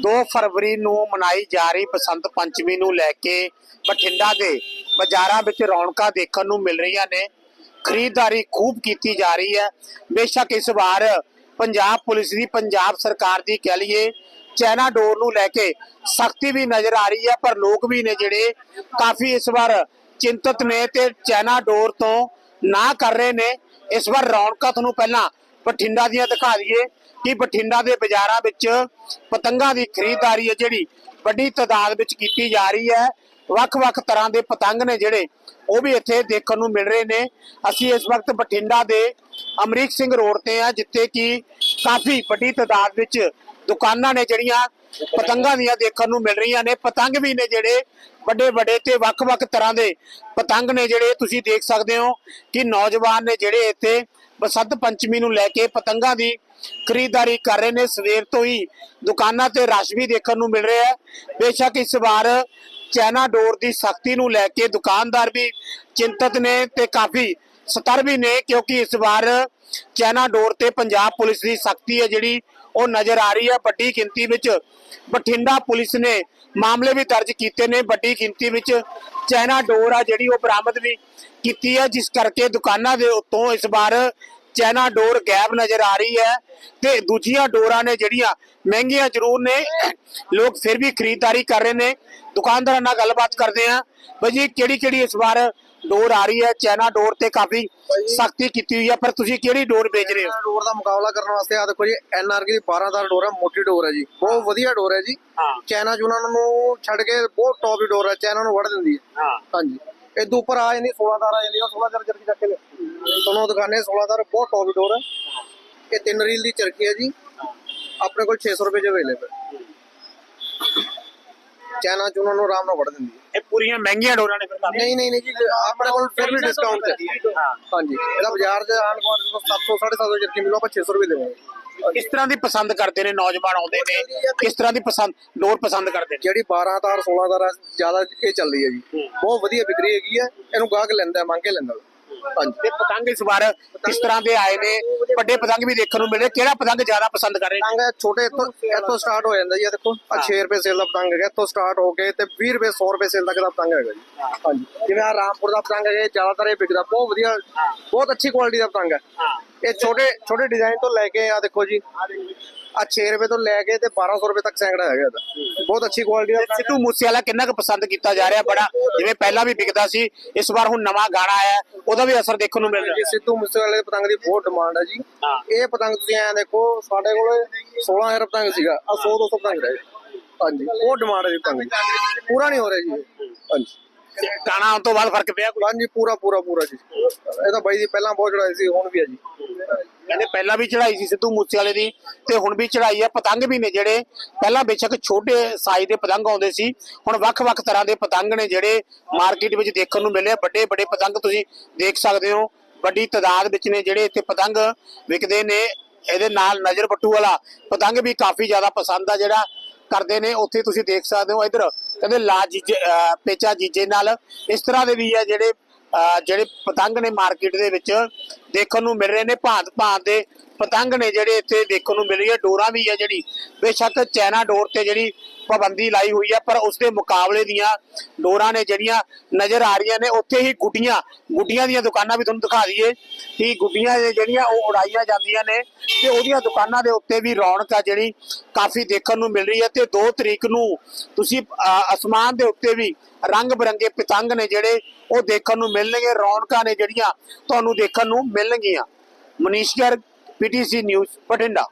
2 ਫਰਵਰੀ ਨੂੰ ਮਨਾਈ ਜਾ ਰਹੀ ਬਸੰਤ ਪੰਚਮੀ ਨੂੰ ਲੈ ਕੇ ਬਠਿੰਡਾ ਦੇ ਬਾਜ਼ਾਰਾਂ ਵਿੱਚ ਰੌਣਕਾਂ ਦੇਖਣ ਨੂੰ ਮਿਲ ਰਹੀਆਂ ਨੇ। ਖਰੀਦਦਾਰੀ ਖੂਬ ਕੀਤੀ ਜਾ ਰਹੀ ਹੈ। ਬੇਸ਼ੱਕ ਇਸ ਵਾਰ ਪੰਜਾਬ ਪੁਲਿਸ ਦੀ, ਪੰਜਾਬ ਸਰਕਾਰ ਦੀ ਕਹਿ ਲਈਏ, ਚੈਨਾ ਡੋਰ ਨੂੰ ਲੈ ਕੇ ਸਖਤੀ ਵੀ ਨਜ਼ਰ ਆ ਰਹੀ ਹੈ, ਪਰ ਲੋਕ ਵੀ ਨੇ ਜਿਹੜੇ ਕਾਫੀ ਇਸ ਵਾਰ ਚਿੰਤਤ ਨੇ ਤੇ ਚੈਨਾ ਡੋਰ ਤੋਂ ਨਾ ਕਰ ਰਹੇ ਨੇ। ਇਸ ਵਾਰ ਰੌਣਕਾਂ ਤੁਹਾਨੂੰ ਪਹਿਲਾਂ ਬਠਿੰਡਾ ਦੀਆਂ ਦਿਖਾ ਦਈਏ ਕਿ ਬਠਿੰਡਾ ਦੇ ਬਾਜ਼ਾਰਾਂ ਵਿੱਚ ਪਤੰਗਾਂ ਦੀ ਖਰੀਦਦਾਰੀ ਹੈ ਜਿਹੜੀ ਵੱਡੀ ਤਾਦਾਦ ਵਿੱਚ ਕੀਤੀ ਜਾ ਰਹੀ ਹੈ। ਵੱਖ-ਵੱਖ ਤਰ੍ਹਾਂ ਦੇ ਪਤੰਗ ਨੇ ਜਿਹੜੇ, ਉਹ ਵੀ ਇੱਥੇ ਦੇਖਣ ਨੂੰ ਮਿਲ ਰਹੇ ਨੇ। ਅਸੀਂ ਇਸ ਵਕਤ ਬਠਿੰਡਾ ਦੇ ਅਮਰੀਕ ਸਿੰਘ ਰੋਡ ਤੇ ਆ ਜਿੱਥੇ ਕਿ ਕਾਫੀ ਵੱਡੀ ਤਾਦਾਦ ਵਿੱਚ ਦੁਕਾਨਾਂ ਨੇ ਜਿਹੜੀਆਂ ਪਤੰਗਾਂ ਦੀਆਂ ਦੇਖਣ ਨੂੰ ਮਿਲ ਰਹੀਆਂ ਨੇ। ਪਤੰਗ ਵੀ ਨੇ ਜਿਹੜੇ ਵੱਡੇ ਵੱਡੇ ਤੇ ਵੱਖ-ਵੱਖ ਤਰ੍ਹਾਂ ਦੇ ਪਤੰਗ ਨੇ ਜਿਹੜੇ। ਤੁਸੀਂ ਦੇਖ ਸਕਦੇ ਹੋ ਕਿ ਨੌਜਵਾਨ ਨੇ ਜਿਹੜੇ ਇੱਥੇ ਬਸੰਤ ਪੰਚਮੀ ਨੂੰ ਲੈ ਕੇ ਪਤੰਗਾਂ ਦੀ ਖਰੀਦਦਾਰੀ ਕਰ ਰਹੇ ਨੇ। ਸਵੇਰ ਤੋਂ ਹੀ ਦੁਕਾਨਾਂ ਤੇ ਰਸ਼ ਵੀ ਦੇਖਣ ਨੂੰ ਮਿਲ ਰਿਹਾ ਹੈ। ਬੇਸ਼ੱਕ ਇਸ ਵਾਰ ਚੈਨਾ ਡੋਰ ਦੀ ਸਖਤੀ ਨੂੰ ਲੈ ਕੇ ਦੁਕਾਨਦਾਰ ਵੀ ਚਿੰਤਤ ਨੇ ਤੇ ਕਾਫੀ ਸਤਰ ਵੀ ਨੇ ਕਿਉਂਕਿ ਇਸ ਵਾਰ ਚੈਨਾ ਡੋਰ ਤੇ ਪੰਜਾਬ ਪੁਲਿਸ ਦੀ ਸਖਤੀ ਹੈ ਜਿਹੜੀ, ਉਹ ਨਜ਼ਰ ਆ ਰਹੀ ਹੈ। ਵੱਡੀ ਗਿਣਤੀ ਵਿੱਚ ਬਠਿੰਡਾ ਪੁਲਿਸ ਨੇ ਮਾਮਲੇ ਵੀ ਦਰਜ ਕੀਤੇ ਨੇ। ਵੱਡੀ ਗਿਣਤੀ ਵਿੱਚ ਚੈਨਾ ਡੋਰ ਆ ਜਿਹੜੀ, ਉਹ ਬਰਾਮਦ ਵੀ ਕੀਤੀ ਹੈ, ਜਿਸ ਕਰਕੇ ਦੁਕਾਨਾਂ ਦੇ ਉੱਤੋਂ ਇਸ ਵਾਰ ਚੈਨਾ ਡੋਰ ਗੈਬ ਨਜ਼ਰ ਆ ਰਹੀ ਹੈ ਤੇ ਦੂਜੀਆਂ ਡੋਰਾਂ ਨੇ ਜਿਹੜੀਆਂ ਮਹਿੰਗੀਆਂ ਜ਼ਰੂਰ ਨੇ, ਲੋਕ ਫਿਰ ਵੀ ਖਰੀਦਦਾਰੀ ਕਰ ਰਹੇ ਨੇ। ਦੁਕਾਨਦਾਰਾਂ ਨਾਲ ਗੱਲਬਾਤ ਕਰਦੇ ਆ ਬਈ ਜੀ ਕਿਹੜੀ ਕਿਹੜੀ ਇਸ ਵਾਰ ਡੋਰ ਆ ਰਹੀ ਹੈ ਚੈਨਾ ਡੋਰ ਤੇ ਕਾਫੀ ਸਖਤੀ ਕੀਤੀ ਹੋਈ ਹੈ ਪਰ ਤੁਸੀਂ ਕਿਹੜੀ ਡੋਰ ਵੇਚ ਰਹੇ ਹੋ? ਡੋਰ ਦਾ ਮੁਕਾਬਲਾ ਕਰਨ ਵਾਸਤੇ ਆ ਦੇਖੋ ਜੀ ਐਨਆਰਕੇ ਦੀ 12 ਤਾਰ ਡੋਰ ਹੈ ਮੋਟੀ ਡੋਰ ਹੈ ਜੀ। ਬਹੁਤ ਵਧੀਆ ਡੋਰ ਹੈ ਜੀ। ਚਾਈਨਾ ਜੂਨਾ ਨੂੰ ਛੱਡ ਕੇ ਬਹੁਤ ਟੌਪ ਦੀ ਡੋਰ ਹੈ ਚਾਈਨਾ ਨੂੰ ਵੜ ਦਿੰਦੀ ਹੈ। ਹਾਂ। ਹਾਂਜੀ। ਤੋਂ ਉੱਪਰ ਆ ਜਾਂਦੀ 16 ਤਾਰ ਆ ਜਾਂਦੀ ਉਹ 16 ਤਾਰ ਚਰਖੀ ਚੱਕ ਕੇ। ਦੋਨੋਂ ਦੁਕਾਨੇ 16 ਤਾਰ ਬਹੁਤ ਟੌਪ ਦੀ ਡੋਰ ਹੈ। ਇਹ ਤਿੰਨ ਰੀਲ ਦੀ ਚਰਖੀ ਹੈ ਜੀ। ਆਪਣੇ ਕੋਲ 600 ਰੁਪਏ ਚ ਅਵੇਲੇਬਲ ਚਾਈਨਾ ਜੂਨਾ ਨੂੰ ਆਰਾਮ ਨਾਲ ਵੜ ਦਿੰਦੀ ਹੈ। ਇਹ ਪੂਰੀਆਂ ਮਹਿੰਗੀਆਂ ਡੋਰਾਂ ਨੇ ਫਿਰ ਨਹੀਂ ਨਹੀਂ ਨਹੀਂ ਜੀ ਆਪਣੇ ਕੋਲ ਫਿਰ ਵੀ ਡਿਸਕਾਊਂਟ ਹੈ। ਹਾਂ ਹਾਂਜੀ ਇਹਦਾ ਬਾਜ਼ਾਰ ਦੇ ਆਣ ਕੋਲ 700 750 ਚਰਖੀ ਮਿਲੋ ਆਪਾਂ 600 ਰੁਪਏ ਦੇਵਾਂਗੇ। ਕਿਸ ਤਰ੍ਹਾਂ ਦੀ ਪਸੰਦ ਕਰਦੇ ਨੇ ਨੌਜਵਾਨ ਆਉਂਦੇ ਨੇ? ਕਿਸ ਤਰ੍ਹਾਂ ਦੀ ਪਸੰਦ ਡੋਰ ਪਸੰਦ ਕਰਦੇ ਨੇ? ਜਿਹੜੀ 12 ਤਾਰ 16 ਤਾਰ ਆ, ਜ਼ਿਆਦਾ ਇਹ ਚੱਲਦੀ ਹੈ ਜੀ। ਬਹੁਤ ਵਧੀਆ ਵਿਕਰੀ ਹੈਗੀ ਹੈ। ਇਹਨੂੰ ਗਾਹਕ ਲੈਂਦਾ ਮੰਗ ਕੇ ਲੈਂਦਾ। ਤੇ ਪਤੰਗ ਇਸ ਵਾਰ ਕਿਸ ਤਰ੍ਹਾਂ ਦੇ ਆਏ ਨੇ? ਵੱਡੇ ਪਤੰਗ ਵੀ ਦੇਖਣ ਨੂੰ ਮਿਲੇ। ਕਿਹੜਾ ਪਤੰਗ ਜ਼ਿਆਦਾ ਪਸੰਦ ਕਰ ਰਹੇ ਨੇ? ਪਤੰਗ ਛੋਟੇ ਇੱਥੋਂ ਇੱਥੋਂ ਸਟਾਰਟ ਹੋ ਜਾਂਦਾ ਜੀ। ਇਹ ਦੇਖੋ ਆ 6 ਰੁਪਏ ਸੇਲ ਦਾ ਪਤੰਗ ਹੈਗਾ। ਇੱਥੋਂ ਸਟਾਰਟ ਹੋ ਕੇ ਤੇ 20 ਰੁਪਏ 100 ਰੁਪਏ ਸੇਲ ਤੱਕ ਦਾ ਪਤੰਗ ਹੈਗਾ ਜੀ। ਹਾਂਜੀ। ਜਿਵੇਂ ਆ ਰਾਮਪੁਰ ਦਾ ਪਤੰਗ ਹੈਗਾ ਜ਼ਿਆਦਾਤਰ ਇਹ ਵਿਕਦਾ। ਬਹੁਤ ਵਧੀਆ ਬਹੁਤ ਅੱਛੀ ਕੁਆਲਿਟੀ ਦਾ ਪਤੰਗ ਹੈ। ਹਾਂ। ਇਹ ਛੋਟੇ ਛੋਟੇ ਡਿਜ਼ਾਈਨ ਤੋਂ ਲੈ ਕੇ ਆ ਦੇਖੋ ਜੀ। ਆ 6 ਰੁਪਏ ਤੋਂ ਲੈ ਕੇ ਤੇ 1200 ਰੁਪਏ ਤੱਕ ਸੈਂਕੜਾ ਹੈਗਾ ਇਹਦਾ। ਬਹੁਤ ਅੱਛੀ ਕੁਆਲਿਟੀ ਦਾ। ਸਿੱਧੂ ਮੂਸੇਵਾਲਾ ਕਿੰਨਾ ਕੁ ਪਸੰਦ ਕੀਤਾ ਜਾ ਰਿਹਾ ਬੜਾ ਜਿਵੇਂ ਪਹਿਲਾਂ ਵੀ ਵਿਕਦਾ ਸੀ ਇਸ ਵਾਰ ਹੁਣ ਨਵਾਂ ਗਾਣਾ ਆਇਆ ਉਹਦਾ ਵੀ ਅਸਰ ਦੇਖਣ ਨੂੰ ਮਿਲ ਰਿਹਾ। ਸਿੱਧੂ ਮੂਸੇਵਾਲੇ ਦੇ ਪਤੰਗ ਦੀ ਬਹੁਤ ਡਿਮਾਂਡ ਹੈ ਜੀ। ਇਹ ਪਤੰਗ ਤੁਸੀਂ ਐਂ ਦੇਖੋ ਸਾਡੇ ਕੋਲ 16000 ਪਤੰਗ ਸੀਗਾ ਆ 100 200 ਪਤੰਗ ਰਹੇ ਹਾਂਜੀ ਉਹ ਡਿਮਾਂਡ ਹੈ ਜੀ ਪਤੰਗ ਦੀ। ਪੂਰਾ ਨਹੀਂ ਹੋ ਰਿਹਾ ਜੀ। ਹਾਂਜੀ। ਗਾਣਾ ਆਉਣ ਤੋਂ ਬਾਅਦ ਫ਼ਰਕ ਪਿਆ ਕੋਈ? ਹਾਂਜੀ ਪੂਰਾ ਪੂਰਾ ਪੂਰਾ ਜੀ। ਇਹ ਤਾਂ ਬਾਈ ਜੀ ਪਹਿਲਾਂ ਬਹੁਤ ਚੜਾਈ ਸੀ ਹੁਣ ਵੀ ਹੈ ਜੀ। ਕਹਿੰਦੇ ਪਹਿਲਾਂ ਵੀ ਚੜਾਈ ਸੀ ਸਿੱਧੂ ਮੂਸੇਵਾਲੇ ਦੀ ਤੇ ਹੁਣ ਵੀ ਚੜਾਈ ਹੈ ਪਤੰਗ ਵੀ ਨੇ ਜਿਹੜੇ। ਪਹਿਲਾਂ ਬੇਸ਼ੱਕ ਛੋਟੇ ਸਾਈਜ਼ ਦੇ ਪਤੰਗ ਆਉਂਦੇ ਸੀ, ਹੁਣ ਵੱਖ-ਵੱਖ ਤਰ੍ਹਾਂ ਦੇ ਪਤੰਗ ਨੇ ਜਿਹੜੇ ਮਾਰਕੀਟ ਵਿੱਚ ਦੇਖਣ ਨੂੰ ਮਿਲੇ ਵੱਡੇ ਵੱਡੇ ਪਤੰਗ ਤੁਸੀਂ ਦੇਖ ਸਕਦੇ ਹੋ। ਵੱਡੀ ਤਾਦਾਦ ਵਿੱਚ ਨੇ ਜਿਹੜੇ ਇੱਥੇ ਪਤੰਗ ਵਿਕਦੇ ਨੇ। ਇਹਦੇ ਨਾਲ ਨਜ਼ਰ ਬੱਟੂ ਵਾਲਾ ਪਤੰਗ ਵੀ ਕਾਫੀ ਜ਼ਿਆਦਾ ਪਸੰਦ ਆ ਜਿਹੜਾ ਕਰਦੇ ਨੇ। ਉੱਥੇ ਤੁਸੀਂ ਦੇਖ ਸਕਦੇ ਹੋ ਇਧਰ, ਕਹਿੰਦੇ ਲਾ ਜੀਜੇ ਪੇਚਾ ਜੀਜੇ ਨਾਲ। ਇਸ ਤਰ੍ਹਾਂ ਦੇ ਵੀ ਆ ਜਿਹੜੇ ਜਿਹੜੇ ਪਤੰਗ ਨੇ ਮਾਰਕੀਟ ਦੇ ਵਿੱਚ। ਦੇਖਣ ਨੂੰ ਮਿਲ ਰਹੇ ਨੇ, ਭਾਂਤ ਭਾਂਤ ਦੇ ਪਤੰਗ ਨੇ ਜਿਹੜੇ ਇੱਥੇ ਦੇਖਣ ਨੂੰ ਮਿਲ ਰਹੀ ਹੈ, ਡੋਰਾਂ ਵੀ ਹੈ ਜਿਹੜੀ। ਬੇਸ਼ੱਕ ਚੈਨਾ ਡੋਰ ਤੇ ਜਿਹੜੀ ਪਾਬੰਦੀ ਲਾਈ ਹੋਈ ਹੈ, ਪਰ ਉਸ ਦੇ ਮੁਕਾਬਲੇ ਦੀਆਂ ਡੋਰਾਂ ਨੇ ਜਿਹੜੀਆਂ ਨਜ਼ਰ ਆ ਰਹੀਆਂ ਨੇ, ਉੱਥੇ ਹੀ ਗੁੱਡੀਆਂ ਗੁੱਡੀਆਂ ਦੀਆਂ ਦੁਕਾਨਾਂ ਵੀ ਤੁਹਾਨੂੰ ਦਿਖਾ ਦਈਏ। ਕਿ ਗੁੱਡੀਆਂ ਜਿਹੜੀਆਂ ਉਹ ਉਡਾਈਆਂ ਜਾਂਦੀਆਂ ਨੇ ਤੇ ਉਹਦੀਆਂ ਦੁਕਾਨਾਂ ਦੇ ਉੱਤੇ ਵੀ ਰੌਣਕ ਆ ਜਿਹੜੀ ਕਾਫੀ ਦੇਖਣ ਨੂੰ ਮਿਲ ਰਹੀ ਹੈ ਤੇ 2 ਤਰੀਕ ਨੂੰ ਤੁਸੀਂ ਅਸਮਾਨ ਦੇ ਉੱਤੇ ਵੀ ਰੰਗ ਬਰੰਗੇ ਪਤੰਗ ਨੇ ਜਿਹੜੇ ਉਹ ਦੇਖਣ ਨੂੰ ਮਿਲਣਗੇ, ਰੌਣਕਾਂ ਨੇ ਜਿਹੜੀਆਂ ਤੁਹਾਨੂੰ ਦੇਖਣ ਨੂੰ ਮਿਲਣਗੀਆਂ। ਮਨੀਸ਼ ਗਰ ਪੀਟੀਸੀ ਨਿਊਜ਼ ਬਠਿੰਡਾ।